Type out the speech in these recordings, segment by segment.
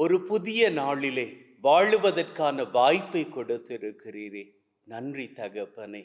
ஒரு புதிய நாளிலே வாழுவதற்கான வாய்ப்பை கொடுத்திருக்கிறீரே. நன்றி தகப்பனே.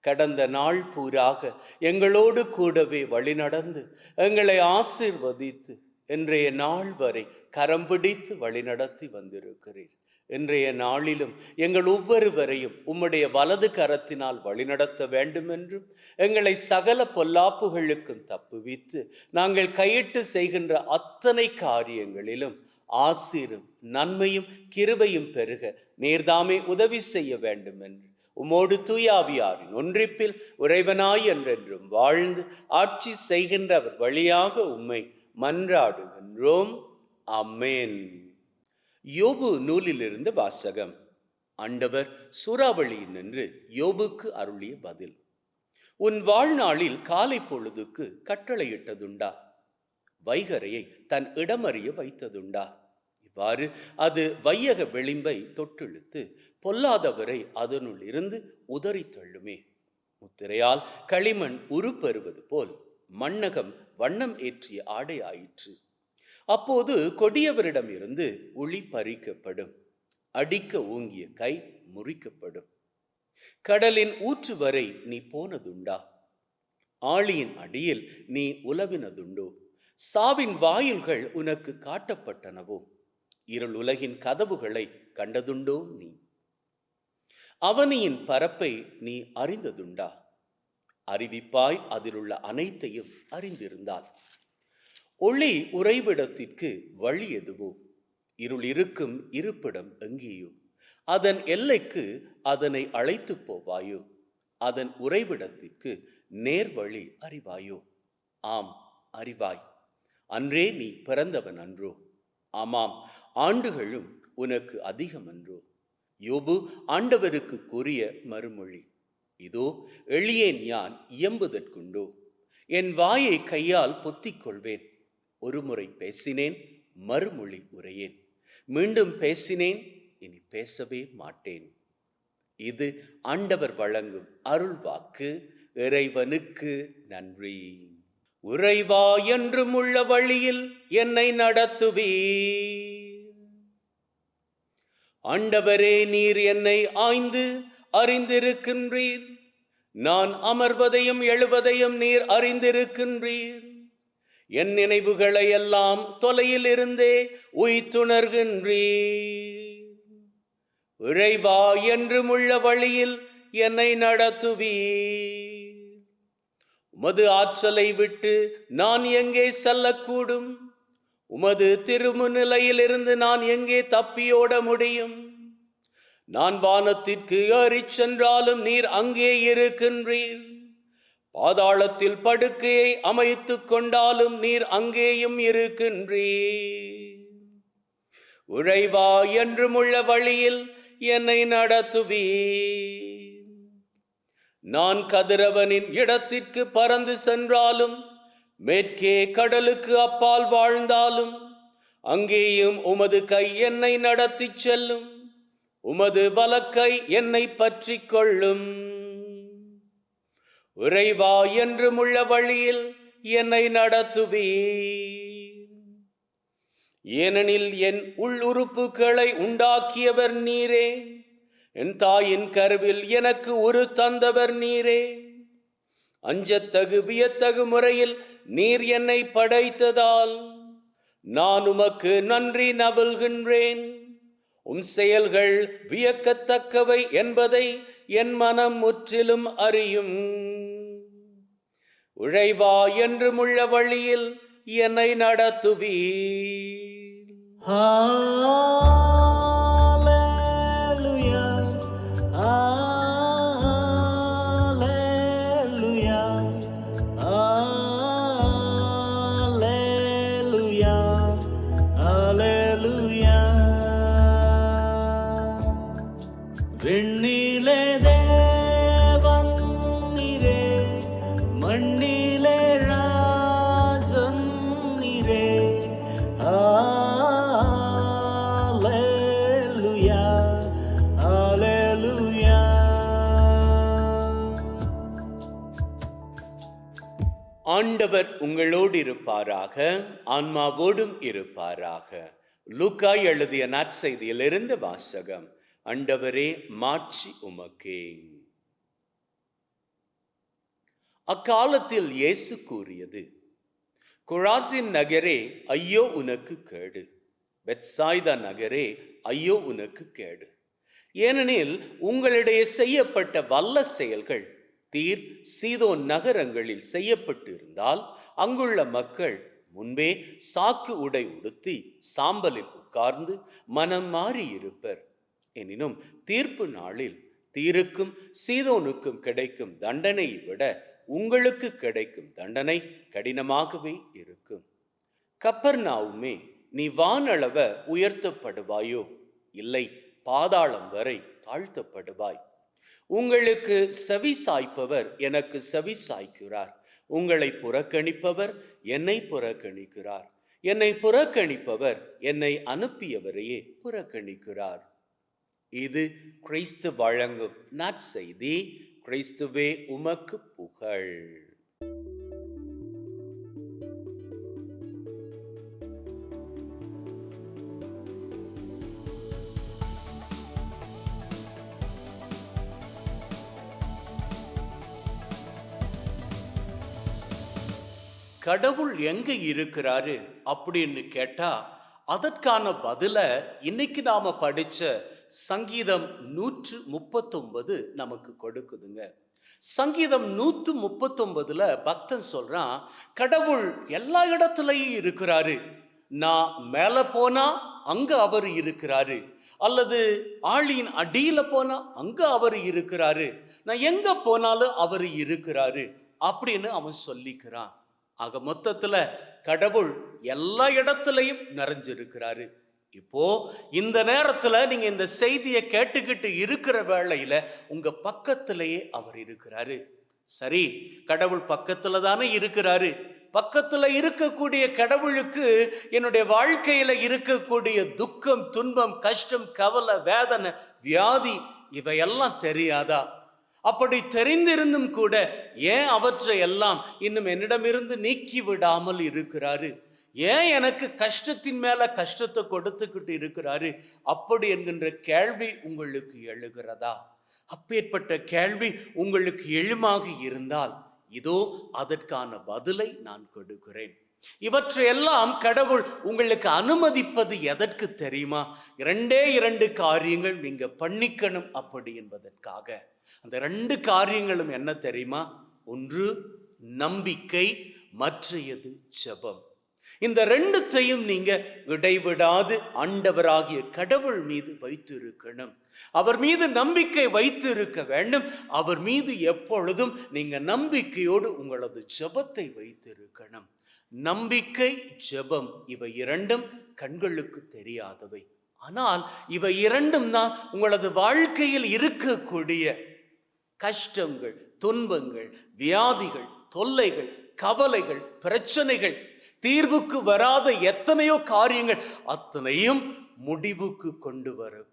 கடந்த நாள் பூராக எங்களோடு கூடவே வழிநடந்து எங்களை ஆசிர்வதித்து இன்றைய நாள் வரை கரம் பிடித்து வழிநடத்தி வந்திருக்கிறீர். இன்றைய நாளிலும் எங்கள் ஒவ்வொருவரையும் உம்முடைய வலது கரத்தினால் வழிநடத்த வேண்டும் என்றும் எங்களை சகல பொல்லாப்புகளுக்கும் தப்புவித்து நாங்கள் கையிட்டு செய்கின்ற அத்தனை காரியங்களிலும் ஆசீரும் நன்மையும் கிருபையும் பெருக. நீர்தாமே உதவி செய்ய வேண்டும் என்று உமோடு தூயாவியாரின் ஒன்றிப்பில் உறைவனாய் என்றென்றும் வாழ்ந்து ஆட்சி செய்கின்றவர் வழியாக உம்மை மன்றாடுகின்றோம். அம்மேன். யோபு நூலிலிருந்து வாசகம். ஆண்டவர் சூறாவளியில் நின்று யோபுக்கு அருளிய பதில். உன் வாழ்நாளில் காலை பொழுதுக்கு கட்டளையிட்டதுண்டா? வைகரையை தன் இடமறிய வைத்ததுண்டா? இவ்வாறு அது வையக விளிம்பை தொட்டிழுத்து பொல்லாதவரை அதனுள் இருந்து உதறி தள்ளுமே. முத்திரையால் களிமண் உருப்பெறுவது போல் மண்ணகம் வண்ணம் ஏற்றிய ஆடை ஆயிற்று. அப்போது கொடியவரிடமிருந்து ஒளி பறிக்கப்படும். அடிக்க ஓங்கிய கை முறிக்கப்படும். கடலின் ஊற்று வரை நீ போனதுண்டா? ஆளியின் அடியில் நீ உலவினதுண்டோ? சாவின் வாயில்கள் உனக்கு காட்டப்பட்டனவோ? இருள் உலகின் கதவுகளை கண்டதுண்டோ நீ? அவனியின் பரப்பை நீ அறிந்ததுண்டா? அறிவிப்பாய் அதிலுள்ள அனைத்தையும் அறிந்திருந்தால். ஒளி உறைவிடத்திற்கு வழி எதுவோ? இருள் இருக்கும் இருப்பிடம் எங்கேயோ? அதன் எல்லைக்கு அதனை அழைத்து போவாயோ? அதன் உறைவிடத்திற்கு நேர்வழி அறிவாயோ? ஆம் அறிவாய். அன்றே நீ பிறந்தவன் அன்றோ. ஆமாம் ஆண்டுகளும் உனக்கு அதிகம் அன்றோ. யோபு ஆண்டவருக்கு கூறிய மறுமொழி இதோ எளியேன் யான் இயம்புதற்குண்டோ. என் வாயை கையால் பொத்திக் கொள்வேன். ஒருமுறை பேசினேன் மறுமொழி உரையேன். மீண்டும் பேசினேன் இனி பேசவே மாட்டேன். இது ஆண்டவர் வழங்கும் அருள்வாக்கு இறைவனுக்கு நன்றி. உறைவா என்றும் உள்ள வழியில் என்னை நடத்துவீர். ஆண்டவரே நீர் என்னை ஆய்ந்து அறிந்திருக்கின்றீர். நான் அமர்வதையும் எழுவதையும் நீர் அறிந்திருக்கின்றீர். என் நினைவுகளை எல்லாம் தொலையில் இருந்தே உய்த்துணர்கின்றீர். இறைவா என்றும் உள்ள வழியில் என்னை நடத்துவீர். உமது ஆற்றலை விட்டு நான் எங்கே செல்லக்கூடும்? உமது திருமுநிலையிலிருந்து நான் எங்கே தப்பியோட முடியும்? நான் வானத்திற்கு ஏறிச் சென்றாலும் நீர் அங்கே இருக்கின்றீர். பாதாளத்தில் படுக்கையை அமைத்துக் கொண்டாலும் நீர் அங்கேயும் இருக்கின்றீர். உழைவா என்றுமுள்ள வழியில் என்னை நடத்துவீர். நான் கதிரவனின் இடத்திற்கு பறந்து சென்றாலும் மேற்கே கடலுக்கு அப்பால் வாழ்ந்தாலும் அங்கேயும் உமது கை என்னை நடத்திச் செல்லும் உமது வலக்கை என்னை பற்றி கொள்ளும். உறைவா என்றுமுள்ள வழியில் என்னை நடத்துவீர். ஏனெனில் என் உள்ளுறுப்புகளை உண்டாக்கியவர் நீரே. என் தாயின் கருவில் எனக்கு ஒரு தந்தவர் நீரே. அஞ்சத்தகு வியத்தகு முறையில் நீர் என்னை படைத்ததால் நான் உமக்கு நன்றி நவல்கின்றேன். உம் செயல்கள் வியக்கத்தக்கவை என்பதை என் மனம் முற்றிலும் அறியும். உழைவா என்றுமுள்ள வழியில் என்னை நடத்துவீர். ஆண்டவர் உங்களோடு இருப்பாராக ஆன்மாவோடும் இருப்பாராக. லூக்காய் எழுதிய நற்செய்தியிலிருந்து வாசகம் அண்டவரே மாட்சி உமக்கே. அக்காலத்தில் இயேசு கூறியது குழாசின் நகரே ஐயோ உனக்கு கேடு. வெட்சாய்தா நகரே ஐயோ உனக்கு கேடு. ஏனெனில் உங்களிடையே செய்யப்பட்ட வல்ல செயல்கள் தீர் சீதோன் நகரங்களில் செய்யப்பட்டிருந்தால் அங்குள்ள மக்கள் முன்பே சாக்கு உடை உடுத்தி சாம்பலில் உட்கார்ந்து மனம் மாறி இருப்பர் எனினும் தீர்ப்பு நாளில் தீருக்கும் சீதோனுக்கும் கிடைக்கும் தண்டனையை விட உங்களுக்கு கிடைக்கும் தண்டனை கடினமாகவே இருக்கும். கப்பர்னாவுமே நீ வானளவ உயர்த்தப்படுவாயோ? இல்லை பாதாளம் வரை தாழ்த்தப்படுவாய். உங்களுக்கு செவி சாய்ப்பவர் எனக்கு செவி சாய்க்கிறார். உங்களை புறக்கணிப்பவர் என்னை புறக்கணிக்கிறார். என்னை புறக்கணிப்பவர் என்னை அனுப்பியவரையே புறக்கணிக்கிறார். இது கிறிஸ்து வழங்கும் நற்செய்தி. கிறிஸ்துவே உமக்கு புகழ். கடவுள் எங்க இருக்கிறாரு அப்படின்னு கேட்டா அதற்கான பதில இன்னைக்கு நாம படிச்ச சங்கீதம் நூற்று முப்பத்தொன்பது நமக்கு கொடுக்குதுங்க. சங்கீதம் நூற்று முப்பத்தொன்பதுல பக்தன் சொல்றான் கடவுள் எல்லா இடத்துலயும் இருக்கிறாரு. நான் மேல போனா அங்க அவர் இருக்கிறாரு. அல்லது ஆளியின் அடியில போனா அங்க அவர் இருக்கிறாரு. நான் எங்க போனாலும் அவர் இருக்கிறாரு. அப்படின்னு அவன் சொல்லிக்கிறான். ஆக மொத்தத்தில் கடவுள் எல்லா இடத்துலையும் நிறைஞ்சிருக்கிறாரு. இப்போ இந்த நேரத்துல நீங்க இந்த செய்தியை கேட்டுக்கிட்டு இருக்கிற வேளையில உங்க பக்கத்திலேயே அவர் இருக்கிறாரு. சரி கடவுள் பக்கத்துல தானே இருக்கிறாரு. பக்கத்துல இருக்கக்கூடிய கடவுளுக்கு என்னுடைய வாழ்க்கையில இருக்கக்கூடிய துக்கம் துன்பம் கஷ்டம் கவலை வேதனை வியாதி இவையெல்லாம் தெரியாதா? அப்படி தெரிந்திருந்தும் கூட ஏன் அவற்றை எல்லாம் இன்னும் என்னிடமிருந்து நீக்கி விடாமல் இருக்கிறாரு? ஏன் எனக்கு கஷ்டத்தின் மேல கஷ்டத்தை கொடுத்துக்கிட்டு இருக்கிறாரு? அப்படி என்கின்ற கேள்வி உங்களுக்கு எழுகிறதா? அப்பேற்பட்ட கேள்வி உங்களுக்கு எழுமாக இருந்தால் இதோ அதற்கான பதிலை நான் கொடுக்கிறேன். இவற்றையெல்லாம் கடவுள் உங்களுக்கு அனுமதிப்பது எதற்கு தெரியுமா? இரண்டே இரண்டு காரியங்கள் நீங்க பண்ணிக்கணும் அப்படி என்பதற்காக. அந்த ரெண்டு காரியங்களும் என்ன தெரியுமா? ஒன்று நம்பிக்கை மற்றையது ஜெபம். இந்த ரெண்டுத்தையும் நீங்க விடைவிடாது ஆண்டவராகிய கடவுள் மீது வைத்திருக்கணும். அவர் மீது நம்பிக்கை வைத்து இருக்க வேண்டும். அவர் மீது எப்பொழுதும் நீங்க நம்பிக்கையோடு உங்களது ஜெபத்தை வைத்திருக்கணும். நம்பிக்கை ஜெபம் இவை இரண்டும் கண்களுக்கு தெரியாதவை. ஆனால் இவை இரண்டும் தான் உங்களது வாழ்க்கையில் இருக்கக்கூடிய கஷ்டங்கள் துன்பங்கள் வியாதிகள் தொல்லைகள் கவலைகள் பிரச்சனைகள் தீர்வுக்கு வராத எத்தனையோ காரியங்கள் அத்தனையும் முடிவுக்கு கொண்டு வரும்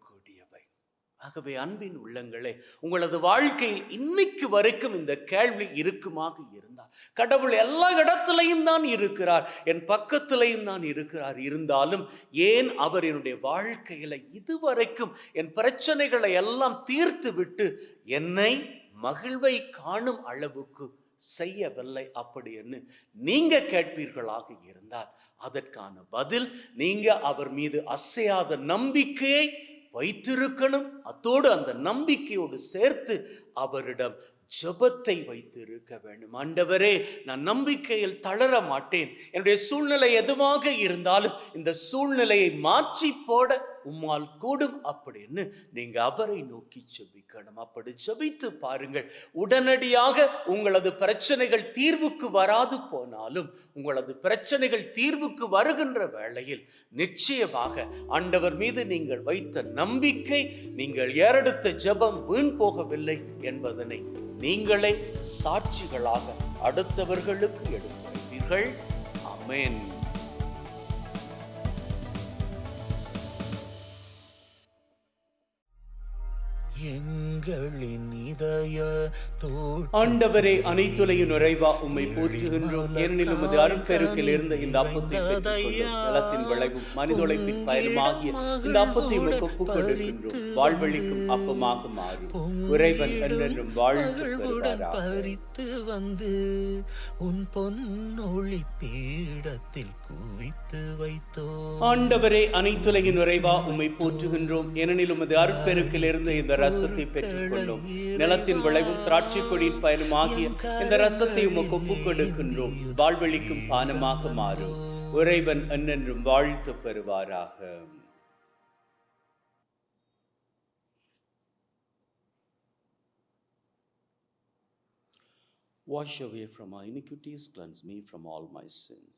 ஆகவே அன்பின் உள்ளங்களே உங்களது வாழ்க்கையில் இன்னைக்கு வரைக்கும் இந்த கேள்வி இருக்குமாக இருந்தால் கடவுள் எல்லா இடத்துலையும் தான் இருக்கிறார் என் பக்கத்திலையும் தான் இருக்கிறார். இருந்தாலும் ஏன் அவர் என்னுடைய வாழ்க்கையில இதுவரைக்கும் என் பிரச்சனைகளை எல்லாம் தீர்த்து விட்டு என்னை மகிழ்வை காணும் அளவுக்கு செய்யவில்லை அப்படின்னு நீங்க கேட்பீர்களாக இருந்தால் அதற்கான பதில் நீங்க அவர் மீது அசையாத நம்பிக்கையை வைத்திருக்கணும். அத்தோடு அந்த நம்பிக்கையோடு சேர்த்து அவரிடம் ஜெபத்தை வைத்திருக்க வேண்டும். ஆண்டவரே நான் நம்பிக்கையில் தளர மாட்டேன். என்னுடைய சூழ்நிலை எதுவாக இருந்தாலும் இந்த சூழ்நிலையை மாற்றி போட உம்மால் கூடும் அப்படின்னு நீங்க அவரை நோக்கி செபிக்கணும் அப்படி செபித்து பாருங்கள். உடனடியாக உங்களது பிரச்சனைகள் தீர்வுக்கு வராது போனாலும் உங்களது பிரச்சனைகள் தீர்வுக்கு வருகின்ற வேளையில் நிச்சயமாக ஆண்டவர் மீது நீங்கள் வைத்த நம்பிக்கை நீங்கள் ஏறெடுத்த ஜெபம் வீண் போகவில்லை என்பதனை நீங்களே சாட்சிகளாக அடுத்தவர்களுக்கு எடுத்துரைப்பீர்கள். அமேன் எங்களின் இதய ஆண்டவரே அனைத்துலையும் நிறைவா உம்மை போற்றுகின்றோம். ஏனெனில் உமது அருட்பெருக்கில் இருந்த இந்த அப்பத்தை நலத்தின் விளைவும் மனித உழைப்பின் பயனுமாகிய இந்த அப்பத்தை உமக்கு ஒப்புக் கொடுக்கின்றோம் வாழ்வழிக்கும் அப்பமாக மாறும். இறைவன் என்றென்றும் வாழ்த்து வந்து உன் பொன்னொளி பீடத்தில் குவித்து வைத்தோ. ஆண்டவரே அனைத்துலகின் நிறைவா உம்மை போற்றுகின்றோம். ஏனெனில் உமது அருட்பெருக்கில் இருந்த இந்த ரசத்தை பெற்றுக் கொள்ளும் நிலத்தின் விளைவும் திராட்சை கொடியின் பயனும் ஆகிய இந்த ரசத்தை உமக்கு ஒப்புக் கொடுக்கின்றோம். வாழ்வழிக்கும் பானமாக மாறும். இறைவன் என்னென்றும் வாழ்த்து பெறுவாராக. Wash away from our iniquities, cleanse me from all my sins.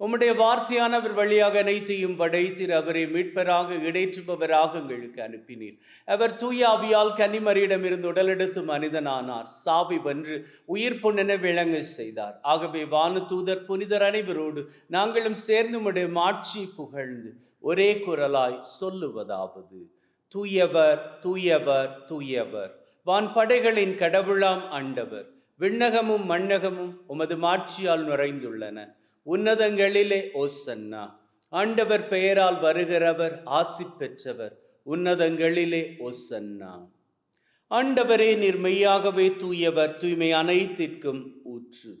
உம்முடைய வார்த்தையானவர் வழியாக அனைத்தையும் படைத்தீர் அவரை மீட்பராக இடைற்றுபவராக எங்களுக்கு அனுப்பினீர். அவர் தூயாவியால் கன்னிமரியிடமிருந்து உடலெடுத்து மனிதனானார். சாவி வென்று உயிர் பொன்னென விளங்க செய்தார். ஆகவே வானு தூதர் புனிதர் அனைவரோடு நாங்களும் சேர்ந்து உம்முடைய மாட்சி புகழ்ந்து ஒரே குரலாய் சொல்லுவதாவது. தூயவர் தூயவர் தூயவர். வான் படைகளின் கடவுளாம் ஆண்டவர் விண்ணகமும் மண்ணகமும் உமது மாட்சியால் நுழைந்துள்ளன உன்னதங்களிலே ஓசன்னா. ஆண்டவர் பெயரால் வருகிறவர் ஆசி பெற்றவர் உன்னதங்களிலே ஓசன்னா. ஆண்டவரே நீர் மெய்யாகவே தூயவர் தூய்மை அனைத்திற்கும் ஊற்று.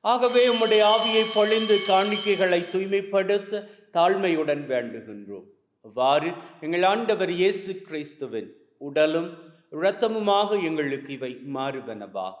ஆகவே உம்முடைய ஆவியை பொழிந்து காணிக்கைகளை தூய்மைப்படுத்த தாழ்மையுடன் வேண்டுகின்றோம். அவ்வாறு எங்கள் ஆண்டவர் இயேசு கிறிஸ்துவின் உடலும் இரத்தமுமாக எங்களுக்கு இவை மாறுவனவாக.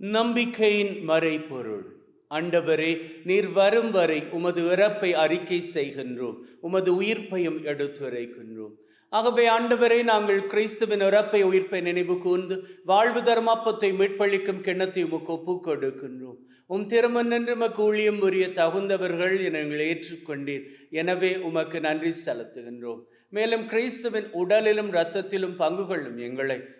நம்பிக்கையின் மறைபொருள். ஆண்டவரே நீர் வரும் வரை உமது இறப்பை அறிக்கை செய்கின்றோம். உமது உயிர்ப்பையும் எடுத்துரைக்கின்றோம் ஆகவே ஆண்டவரே நாங்கள் கிறிஸ்துவின் இறப்பை உயிர்ப்பை நினைவு கூர்ந்து வாழ்வு தர்மாப்பத்தை மீட்பளிக்கும் கிண்ணத்தை உமக்கு ஒப்புக் கொடுக்கின்றோம். உம் திருமண் என்று உமக்கு ஊழியம் புரிய தகுந்தவர்கள் என எங்களை ஏற்றுக்கொண்டீர். எனவே உமக்கு நன்றி செலுத்துகின்றோம். மேலும் கிறிஸ்துவின் உடலிலும் இரத்தத்திலும் பங்கு கொள்ளும் எங்களை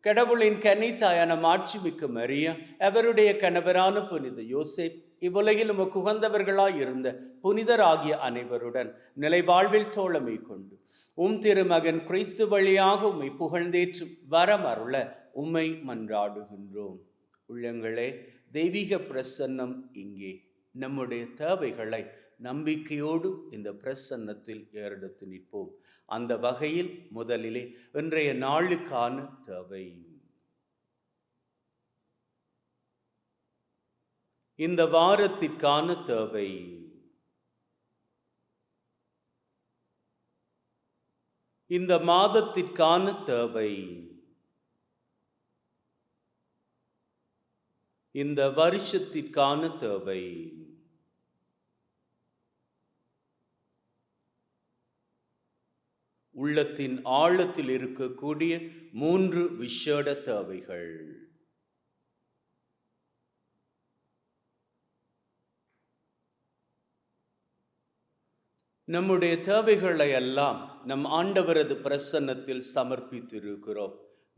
கடவுளின் கன்னித்தாயான மாட்சிமிக்க மரியா அவருடைய கணவரான புனித யோசேப் இவ்வுலகிலும் குகந்தவர்களாய் இருந்த புனிதராகிய அனைவருடன் நிலை வாழ்வில் தோழமை கொண்டு உம் திருமகன் கிறிஸ்து வழியாக உம்மை புகழ்ந்தேற்றும் வரம் அருள உம்மை மன்றாடுகின்றோம். உள்ளங்களே தெய்வீக பிரசன்னம் இங்கே. நம்முடைய தேவைகளை நம்பிக்கையோடு இந்த பிரசன்னத்தில் ஏறெடுத்து நிற்போம். அந்த வகையில் முதலிலே இன்றைய நாளுக்கான தேவை. இந்த வாரத்திற்கான தேவை. இந்த மாதத்திற்கான தேவை. இந்த வருஷத்திற்கான தேவை. உள்ளத்தின் ஆழத்தில் இருக்கக்கூடிய மூன்று விஷேட தேவைகள். நம்முடைய தேவைகளை எல்லாம் நம் ஆண்டவரது பிரசன்னத்தில் சமர்ப்பித்திருக்கிறோம்.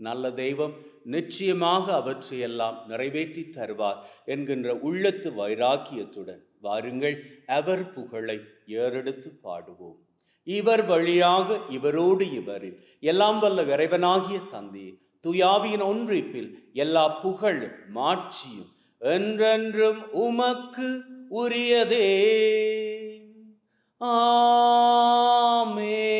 நல்ல தெய்வம் நிச்சயமாக அவற்றையெல்லாம் நிறைவேற்றி தருவார் என்கின்ற உள்ளத்து வைராக்கியத்துடன் வாருங்கள் அவர் புகழை ஏறெடுத்து பாடுவோம். இவர் வழியாக இவரோடு இவரில். எல்லாம் வல்ல இறைவனாகிய தந்தி துயாவியின் ஒன்றிப்பில் எல்லா புகழும் மாட்சியும் என்றென்றும் உமக்கு உரியதே. ஆமே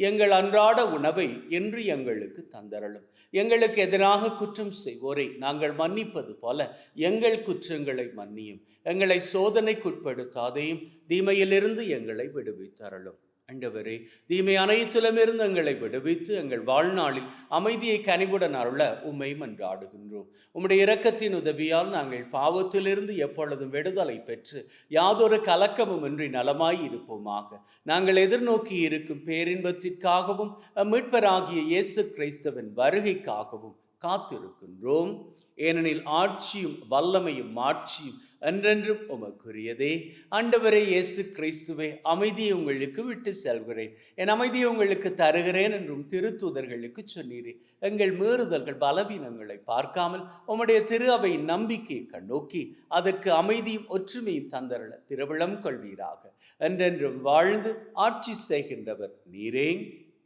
எங்கள் அன்றாட உணவை இன்று எங்களுக்கு தந்தரலும் எங்களுக்கு எதிராக குற்றம் செய்வோரை நாங்கள் மன்னிப்பது போல எங்கள் குற்றங்களை மன்னியும். எங்களை சோதனைக்குட்படுத்தாதையும் தீமையிலிருந்து எங்களை விடுவித்தரலும் ஆண்டவரே தீமை அனைத்திலுமிருந்து எங்களை விடுவித்து எங்கள் வாழ்நாளில் அமைதியை கனிவுடன் அருள உம்மை மன்றாடுகின்றோம். உம்முடைய இரக்கத்தின் உதவியால் நாங்கள் பாவத்திலிருந்து எப்பொழுதும் விடுதலை பெற்று யாதொரு கலக்கமும் இன்றி நலமாய் இருப்போமாக. நாங்கள் எதிர்நோக்கி இருக்கும் பேரின்பத்திற்காகவும் மீட்பராகிய இயேசு கிறிஸ்துவின் வருகைக்காகவும் காத்திருக்கின்றோம். ஏனெனில் ஆட்சியும் வல்லமையும் மாட்சியும் என்றென்றும் உமக்குரியதே. ஆண்டவரே இயேசு கிறிஸ்துவை அமைதியை உங்களுக்கு விட்டு செல்கிறேன். என் அமைதியை உங்களுக்கு தருகிறேன் என்றும் திருத்துதர்களுக்கு சொன்னீரே. எங்கள் மீறுதல்கள் பலவீனங்களை பார்க்காமல் உம்முடைய திரு அவை நம்பிக்கையை கண்ணோக்கி அதற்கு அமைதியும் ஒற்றுமையும் தந்தரல திருவிழம் கொள்வீராக. என்றென்றும் வாழ்ந்து ஆட்சி செய்கின்றவர் நீரே.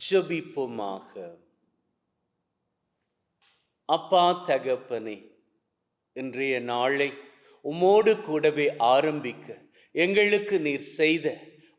ஜெபிப்போமாக. அப்பா தகப்பனே இன்றைய நாளை உம்மோடு கூடவே ஆரம்பிக்க எங்களுக்கு நீர் செய்த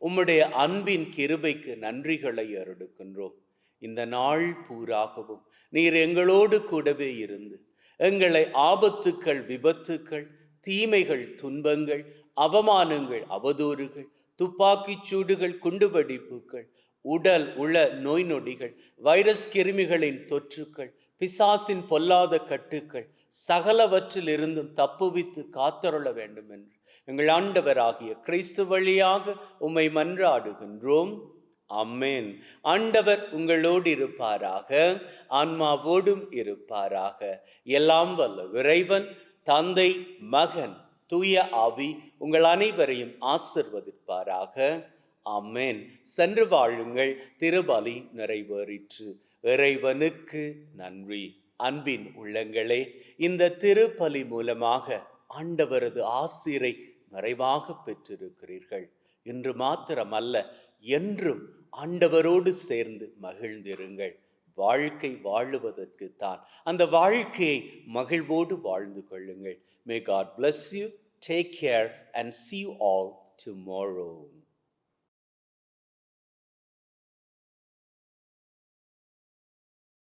உம்முடைய அன்பின் கிருபைக்கு நன்றிகளை அருடுக்கின்றோம். இந்த நாள் பூராகவும் நீர் எங்களோடு கூடவே இருந்து எங்களை ஆபத்துக்கள் விபத்துக்கள் தீமைகள் துன்பங்கள் அவமானங்கள் அவதூறுகள் துப்பாக்கிச் சூடுகள் குண்டுவெடிப்புகள் உடல் உள நோய் நொடிகள் வைரஸ் கிருமிகளின் தொற்றுக்கள் பிசாசின் பொல்லாத கட்டுக்கள் சகலவற்றிலிருந்தும் தப்புவித்து காத்தருள வேண்டும் என்று எங்கள் ஆண்டவராகிய கிறிஸ்து வழியாக உம்மை மன்றாடுகின்றோம். அம்மேன் ஆண்டவர் உங்களோடு இருப்பாராக ஆன்மாவோடும் இருப்பாராக. எல்லாம் வல்ல இறைவன் தந்தை மகன் தூய ஆவி உங்கள் அனைவரையும் ஆசிர்வதிப்பாராக. அம்மேன் சென்று வாழுங்கள் திருபலி நிறைவேறிற்று. இறைவனுக்கு நன்றி. அன்பின் உள்ளங்களே இந்த திருப்பலி மூலமாக ஆண்டவரது ஆசிரை நிறைவாக பெற்றிருக்கிறீர்கள். இன்று மாத்திரமல்ல என்றும் ஆண்டவரோடு சேர்ந்து மகிழ்ந்திருங்கள். வாழ்க்கை வாழுவதற்கு தான். அந்த வாழ்க்கையை மகிழ்வோடு வாழ்ந்து கொள்ளுங்கள். May God bless you take care and see all tomorrow